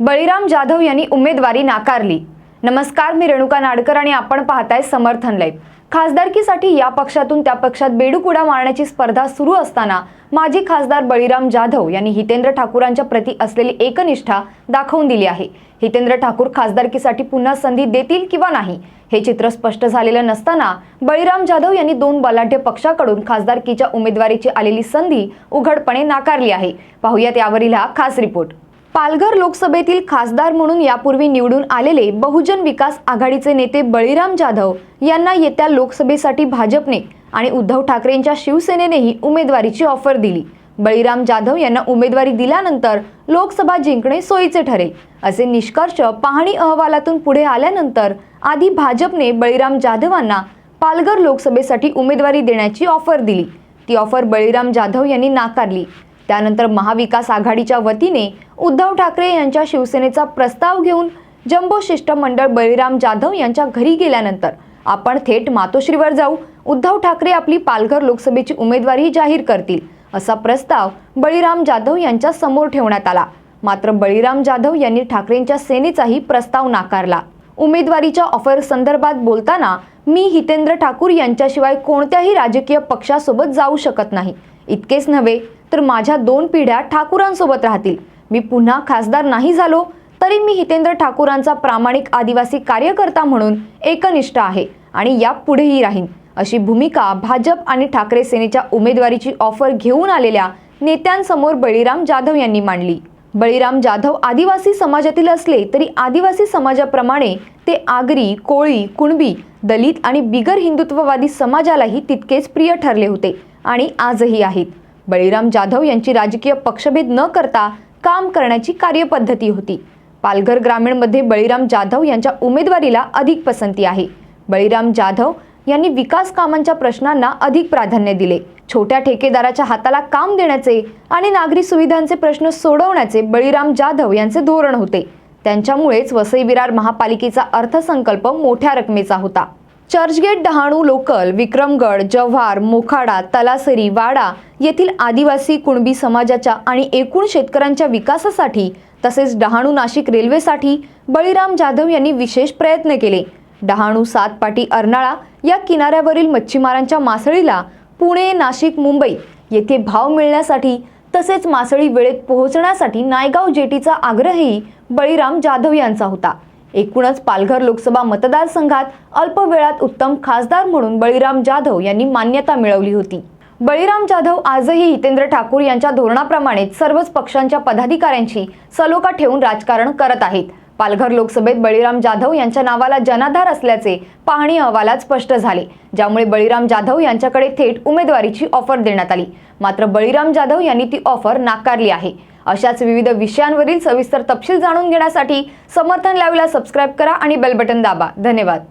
बळीराम जाधव यांनी उमेदवारी नाकारली. नमस्कार मी रेणुका नाडकर आणि आपण पाहताय समर्थन लाईव्ह. खासदारकीसाठी या पक्षातून त्या पक्षात बेडूक उड्या मारण्याची स्पर्धा सुरू असताना माजी खासदार बळीराम जाधव यांनी हितेंद्र ठाकूरांच्या प्रती असलेली एकनिष्ठा दाखवून दिली आहे. हितेंद्र ठाकूर खासदारकीसाठी पुन्हा संधी देतील किंवा नाही हे चित्र स्पष्ट झालेलं नसताना बळीराम जाधव यांनी दोन बलाढ्य पक्षाकडून खासदारकीच्या उमेदवारीची आलेली संधी उघडपणे नाकारली आहे. पाहुयात यावरील हा खास रिपोर्ट. पालघर लोकसभेतील खासदार म्हणून यापूर्वी निवडून आलेले बहुजन विकास आघाडीचे नेते बळीराम जाधव यांना येत्या लोकसभेसाठी भाजपने आणि उद्धव ठाकरेंच्या शिवसेनेनेही उमेदवारीची ऑफर दिली. बळीराम जाधव यांना उमेदवारी दिल्यानंतर लोकसभा जिंकणे सोयीचे ठरेल असे निष्कर्ष पाहणी अहवालातून पुढे आल्यानंतर आधी भाजपने बळीराम जाधवांना पालघर लोकसभेसाठी उमेदवारी देण्याची ऑफर दिली. ती ऑफर बळीराम जाधव यांनी नाकारली. त्यानंतर महाविकास आघाडीच्या वतीने उद्धव ठाकरे यांच्या शिवसेनेचा प्रस्ताव घेऊन जम्बो शिष्टमंडळ बळीराम जाधव यांच्या घरी गेल्यानंतर आपण थेट मातोश्रीवर जाऊ. उद्धव ठाकरे आपली पालघर लोकसभेची उमेदवारी जाहीर करतील असा प्रस्ताव बळीराम जाधव यांच्या समोर ठेवण्यात आला. मात्र बळीराम जाधव यांनी ठाकरेंच्या सेनेचाही प्रस्ताव नाकारला. उमेदवारीच्या ऑफर संदर्भात बोलताना मी हितेंद्र ठाकूर यांच्याशिवाय कोणत्याही राजकीय पक्षासोबत जाऊ शकत नाही. इतकेच नव्हे तर माझ्या दोन पिढ्या ठाकूरांसोबत राहतील. मी पुन्हा खासदार नाही झालो तरी मी हितेंद्र ठाकूरांचा प्रामाणिक आदिवासी कार्यकर्ता म्हणून एकनिष्ठ आहे आणि यापुढेही राहीन अशी भूमिका भाजप आणि ठाकरे सेनेच्या उमेदवारीची ऑफर घेऊन आलेल्या नेत्यांसमोर बळीराम जाधव यांनी मांडली. बळीराम जाधव आदिवासी समाजातील असले तरी आदिवासी समाजाप्रमाणे ते आगरी कोळी कुणबी दलित आणि बिगर हिंदुत्ववादी समाजालाही तितकेच प्रिय ठरले होते आणि आजही आहेत. बळीराम जाधव यांची राजकीय पक्षभेद न करता काम करण्याची कार्यपद्धती होती. पालघर ग्रामीणमध्ये बळीराम जाधव यांच्या उमेदवारीला अधिक पसंती आहे. बळीराम जाधव यांनी विकास कामांच्या प्रश्नांना अधिक प्राधान्य दिले. छोट्या ठेकेदाराच्या हाताला काम देण्याचे आणि नागरी सुविधांचे प्रश्न सोडवण्याचे बळीराम जाधव यांचे धोरण होते. त्यांच्यामुळेच वसई विरार महापालिकेचा अर्थसंकल्प मोठ्या रकमेचा होता. चर्चगेट डहाणू लोकल विक्रमगड जव्हार मोखाडा तलासरी वाडा येथील आदिवासी कुणबी समाजाच्या आणि एकूण शेतकऱ्यांच्या विकासासाठी तसेच डहाणू नाशिक रेल्वेसाठी बळीराम जाधव यांनी विशेष प्रयत्न केले. डहाणू सातपाटी अर्नाळा या किनाऱ्यावरील मच्छीमारांच्या मासळीला पुणे नाशिक मुंबई येथे भाव मिळण्यासाठी तसेच मासळी वेळेत पोहोचण्यासाठी नायगाव जेटीचा आग्रहही बळीराम जाधव यांचा होता. एकूणच पालघर लोकसभा मतदारसंघात अल्प वेळात उत्तम खासदार म्हणून बळीराम जाधव यांनी मान्यता मिळवली होती. बळीराम जाधव आजही हितेंद्र ठाकूर यांच्या धोरणाप्रमाणेच सर्वच पक्षांच्या पदाधिकाऱ्यांची सलोखा ठेवून राजकारण करत आहेत. पालघर लोकसभेत बळीराम जाधव यांच्या नावाला जनाधार असल्याचे पाहणी अहवालात स्पष्ट झाले. ज्यामुळे बळीराम जाधव यांच्याकडे थेट उमेदवारीची ऑफर देण्यात आली. मात्र बळीराम जाधव यांनी ती ऑफर नाकारली आहे. अशाच विविध विषयांवरील सविस्तर तपशील जाणून घेण्यासाठी समर्थन लाईव्हला सबस्क्राईब करा आणि बेल बटन दाबा. धन्यवाद.